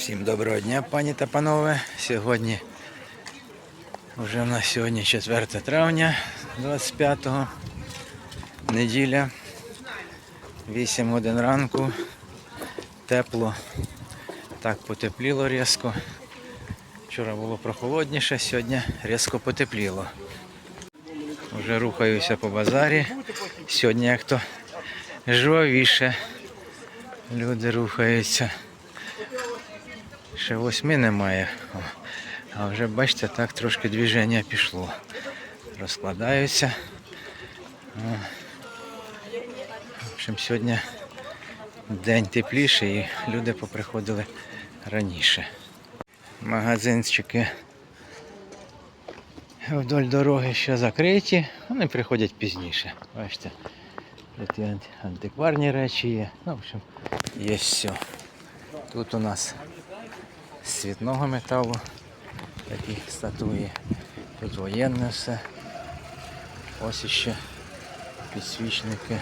Всім доброго дня, пані та панове. Сьогодні вже в нас сьогодні 4 травня 25-го. Неділя. 8 годин ранку. Тепло. Так потепліло різко. Вчора було прохолодніше, сьогодні різко потепліло. Вже рухаюся по базарі. Сьогодні як то жвавіше. Люди рухаються. Ще восьми немає. А вже бачите, так трошки движення пішло. Розкладаються. В общем, сьогодні день тепліший і люди поприходили раніше. Магазинчики вдоль дороги ще закриті, вони приходять пізніше. Бачите, тут антикварні речі є. Ну, в общем, є все. Тут у нас світного металу такі статуї. Тут воєнне все. Ось іще підсвічники.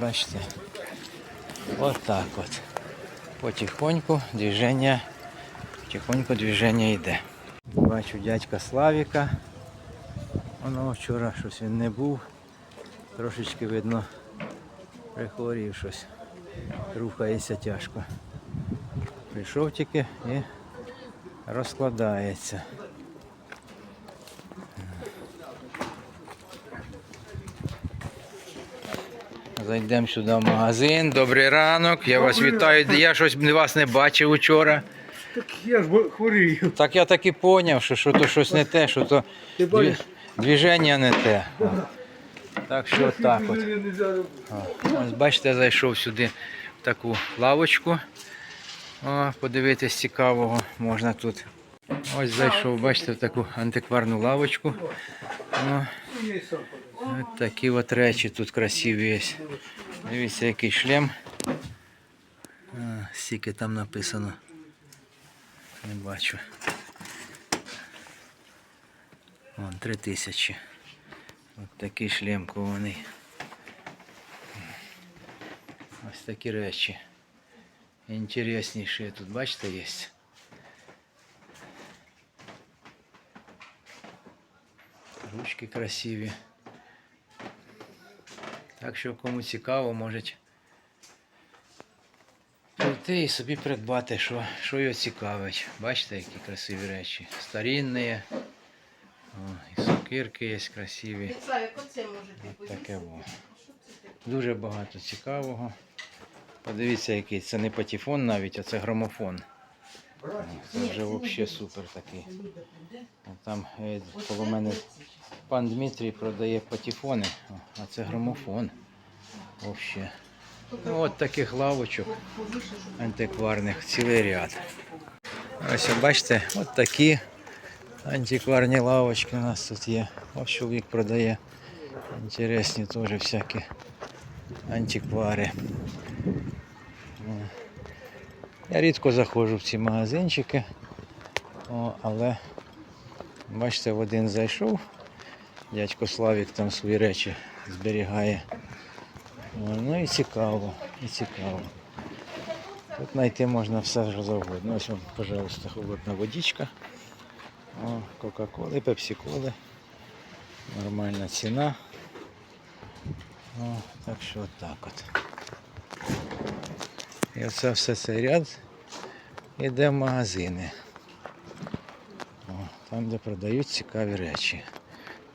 Бачите? Отак от. Потихоньку движення, потихоньку движення йде. Бачу дядька Славіка. Воно вчора щось він не був. Трошечки видно прихворів щось. Рухається тяжко. Прийшов тільки і розкладається. Зайдемо сюди в магазин. Добрий ранок. Я вас вітаю. Я щось вас не бачив учора. Так я ж хворію. Так я так і зрозумів, що, що то щось не те, що то дві- бачиш? движення не те. О. Так що так от. Ось бачите, зайшов сюди в таку лавочку. О, подивитись цікавого можна тут. Ось зайшов, бачите, в таку антикварну лавочку. О, от такі от речі тут красиві є. Дивіться, який шлем. А, стільки там написано. Не бачу. Вон, три тисячі. Ось такий шлем кований. Ось такі речі. Інтересніші тут, бачите, є. Ручки красиві. Так що кому цікаво, можуть прийти і собі придбати, що, що його цікавить. Бачите, які красиві речі. Старінні. О, і сокирки є красиві. От таке. Дуже багато цікавого. Подивіться, який це не патефон навіть, а це грамофон. Це вже взагалі супер такий. Там е, коло мене пан Дмитрій продає патефони, а це грамофон. Взагалі. Ну, от таких лавочок антикварних цілий ряд. Ось бачите, от такі антикварні лавочки у нас тут є. Ось чоловік продає. Інтересні теж всякі антиквари. Я рідко заходжу в ці магазинчики, о, але бачите, в один зайшов. Дядько Славік там свої речі зберігає. О, ну і цікаво, і цікаво. Тут знайти можна все що завгодно. Ось вам, пожалуйста, холодна водичка. О, Кока-коли, пепсі-коли. Нормальна ціна. О, так що так от. І оце все цей ряд йде в магазини. О, там, де продають цікаві речі.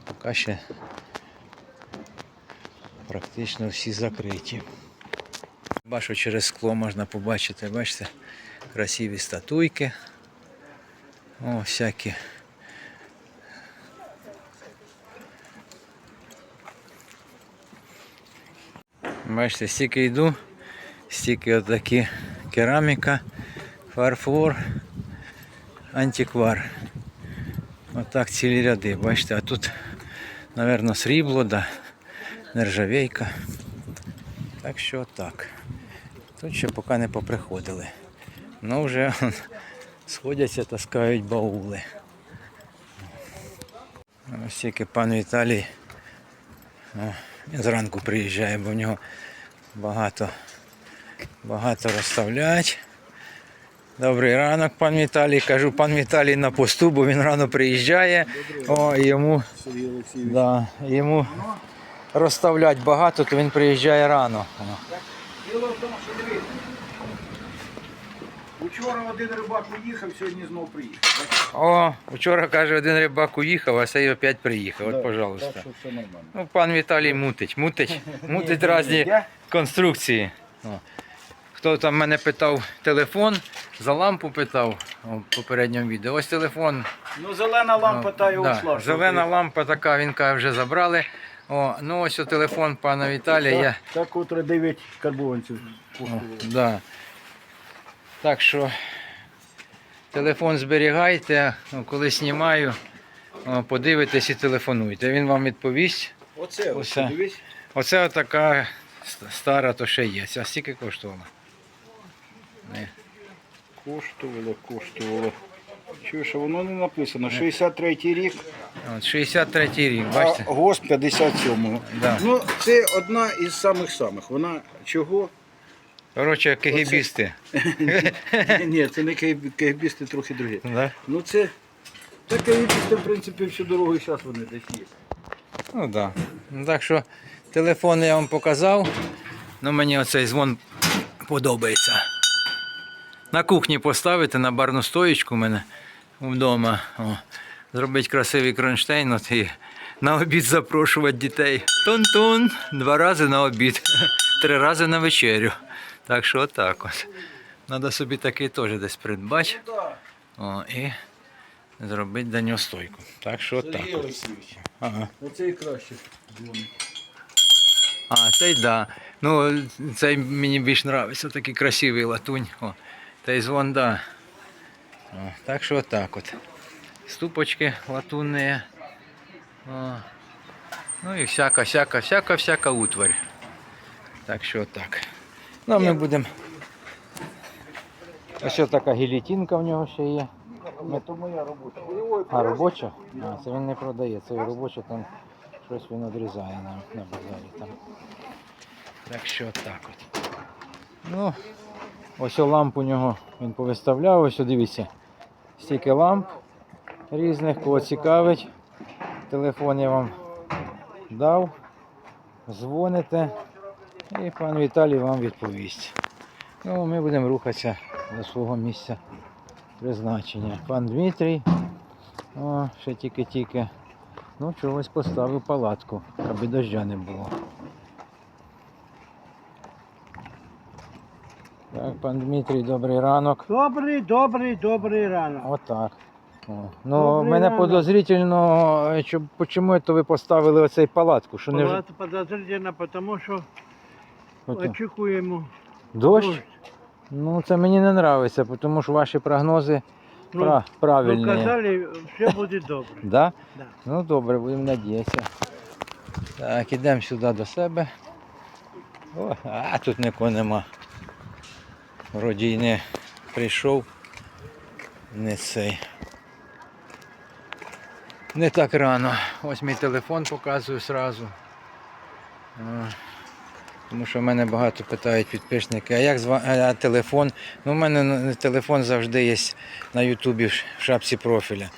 Поки ще практично всі закриті. Бачу, через скло можна побачити, бачите, красиві статуйки. О, всякі. Бачите, стільки йду, стільки отакі кераміка, фарфор, антиквар. Отак цілі ряди, бачите, а тут, мабуть, срібло, да, нержавейка. Так що так. Тут ще поки не поприходили. Ну вже сходяться, таскають баули. Ось тільки пан Віталій зранку приїжджає, бо в нього багато Багато розставлять. Добрий ранок, пан Віталій. Кажу, пан Віталій на посту, бо він рано приїжджає. О, йому, да, йому розставлять багато, то він приїжджає рано. Діло в тому, що дивіться. Учора один рибак уїхав, сьогодні знов приїхав. О, вчора каже, один рибак уїхав, а цей опять приїхав. От, пожалуйста. Так що все нормально. Ну, пан Віталій мутить, мутить, мутить Ні, ні, різні конструкції. О. Хто там мене питав телефон, за лампу питав в попередньому відео. Ось телефон. Ну, зелена лампа та й Да, ушла. Зелена лампа така, він каже, вже забрали. О, ну ось о, телефон пана Віталія. Я, Так, котре 9 карбованців. о, да. Так що телефон зберігайте, коли знімаю, подивитесь і телефонуйте. Він вам відповість. Оце, Оце. оце. дивись. Оце така стара, то ще є. Ця стільки коштувала. Не. Коштувало, коштувало. Чуєш, а воно не написано. 63-й рік, От 63 рік, а бачите? ГОС 57-го. Да. Ну, це одна із самих-самих. Вона чого? Коротше, кегібісти. Ні, це не КГБ, трохи другі. Ну це так КГБісти, в принципі, всю дорогу і зараз вони десь є. Ну так. Да. Ну, так що телефон я вам показав. Ну мені оцей дзвон подобається. На кухні поставити на барну стоїчку у мене вдома. О, зробити красивий кронштейн от і на обід запрошувати дітей. Тун-тун, два рази на обід, три рази на вечерю. Так що отак от. Треба собі такий теж десь придбати. О, і зробити до нього стойку. Так що отак. Ага. оце і краще. А, цей да. Ну, цей мені більш подобається, такий красивий латунь. О, цей звон, да. О, так що отак от. Ступочки латунні. О. Ну і всяка, всяка, всяка, всяка утварь. Так що так. Ну, ми будемо. Ось така гілітінка в нього ще є. Робота. А, робоча? А, це він не продає, це робоча, там щось він відрізає на, на базарі. Там. Так що так от. Ну, ось ламп у нього він повиставляв, ось дивіться. Стільки ламп різних, кого цікавить. Телефон я вам дав. Дзвоните і пан Віталій вам відповість. Ну, ми будемо рухатися до свого місця призначення. Пан Дмитрій. О, ще тільки-тільки. Ну, чогось поставив палатку, аби дождя не було. Так, пан Дмитрій, добрий ранок. Добрий, добрий, добрий ранок. Отак. О. Ну, Добрий мене ранок. подозрительно, е, чому ви поставили оцей палатку? Що не... Подозрительно, тому що Очікуємо Дощ? дощ. Ну, це мені не подобається, тому що ваші прогнози Ну, пра- правильні. Ну, казали, все буде добре. Да? Да. Ну добре, будемо надіятися. Так, ідемо сюди до себе. О, а тут нікого нема. Вроді й не прийшов. Не цей. Не так рано. Ось мій телефон показую зразу. Тому що в мене багато питають підписники, а як зва... а телефон? Ну, у мене телефон завжди є на Ютубі в шапці профіля.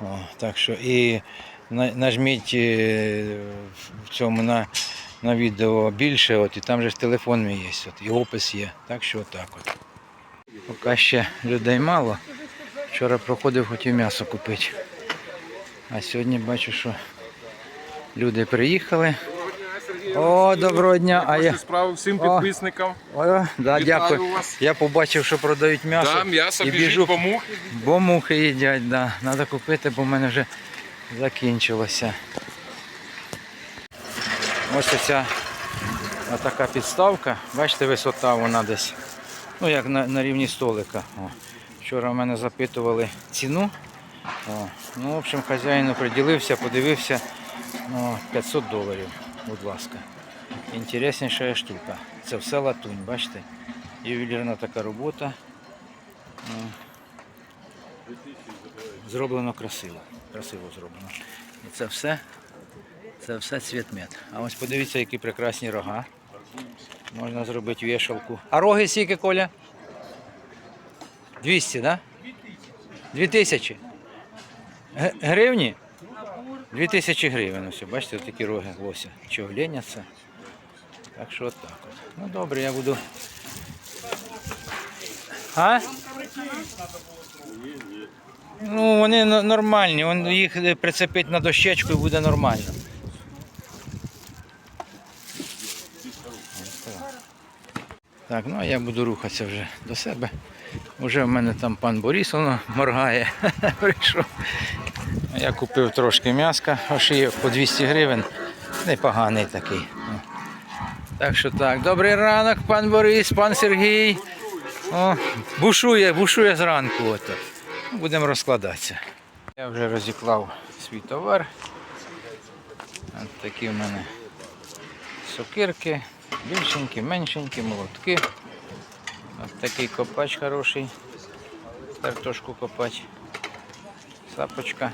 О, так що і нажміть е, в цьому на, на відео більше, от, і там же ж телефон мій є, от, і опис є. Так що так от. Поки ще людей мало. Вчора проходив, хотів м'ясо купити. А сьогодні бачу, що люди приїхали. О, доброго дня. А я... Ваші справи всім підписникам. О, да, Вітаю дякую. вас. Я побачив, що продають м'ясо. Да, м'ясо і біжу, по мухи. бо мухи їдять, да. Треба купити, бо в мене вже закінчилося. Ось оця така підставка. Бачите, висота вона десь. Ну, як на, на рівні столика. О. Вчора в мене запитували ціну. О. Ну, в общем, хазяїн приділився, подивився. О, 500 доларів, будь ласка. Інтересніша штука. Це все латунь, бачите? Ювелірна така робота. Зроблено красиво. Красиво зроблено. І це все, це все цвітмет. А ось подивіться, які прекрасні рога. Можна зробити вішалку. А роги скільки, Коля? 200, так? Да? 2000. Гривні? 2000 гривень. Ось, бачите, такі роги лося. Чого леняться. Так що от так от. Ну добре, я буду. А? Ну, вони нормальні, їх е, прицепити на дощечку і буде нормально. Так, ну а я буду рухатися вже до себе. Уже в мене там пан Борис моргає. Прийшов. Я купив трошки м'яска, ошийок по 200 гривень. Непоганий такий. Так що так, добрий ранок, пан Борис, пан Сергій. О, бушує, бушує зранку. Ото. Будемо розкладатися. Я вже розіклав свій товар. От такі в мене сокирки, більшенькі, меншенькі, молотки. От такий копач хороший. Картошку копач. Сапочка.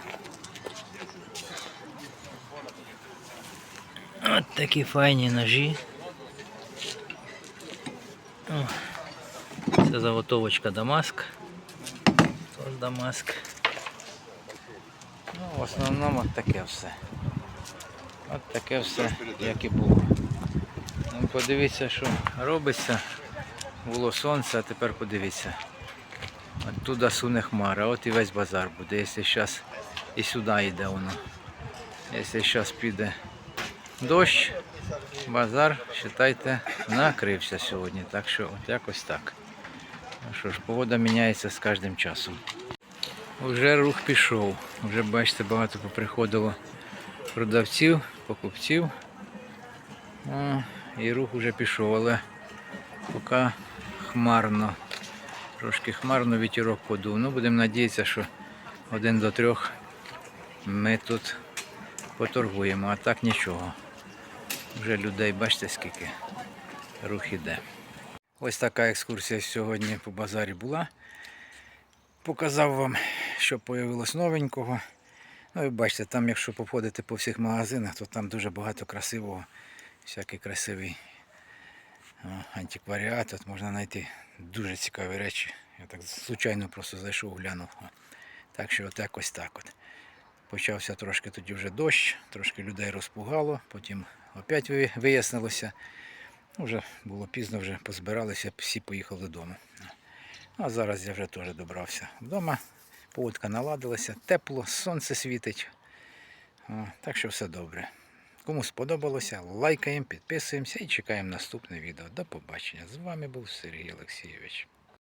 От такі файні ножі. Це заготовочка Дамаск. Тож Дамаск. Ну, в основному от таке все. От таке все, як і було. Ну, подивіться, що робиться. Було сонце, а тепер подивіться. Оттуда суне хмара, от і весь базар буде. Якщо зараз і сюди йде воно. Якщо зараз піде дощ, базар, вважайте, накрився сьогодні. Так що от якось так. Ну що ж, погода міняється з кожним часом. Вже рух пішов. Вже бачите, багато поприходило продавців, покупців. О, і рух вже пішов, але поки хмарно. Трошки хмарно вітірок подув. Ну, будемо надіятися, що один до трьох ми тут поторгуємо, а так нічого. Вже людей, бачите, скільки рух іде. Ось така екскурсія сьогодні по базарі була. Показав вам, що появилось новенького. Ну і бачите, там якщо походити по всіх магазинах, то там дуже багато красивого, всякий красивий антикваріат. Тут можна знайти дуже цікаві речі. Я так случайно просто зайшов, глянув. Так що от якось так от. Почався трошки тоді вже дощ, трошки людей розпугало, потім опять вияснилося. Ну, Вже було пізно, вже позбиралися, всі поїхали додому. А зараз я вже теж добрався вдома. Погодка наладилася, тепло, сонце світить. Так що все добре. Кому сподобалося, лайкаємо, підписуємося і чекаємо наступне відео. До побачення. З вами був Сергій Олексійович.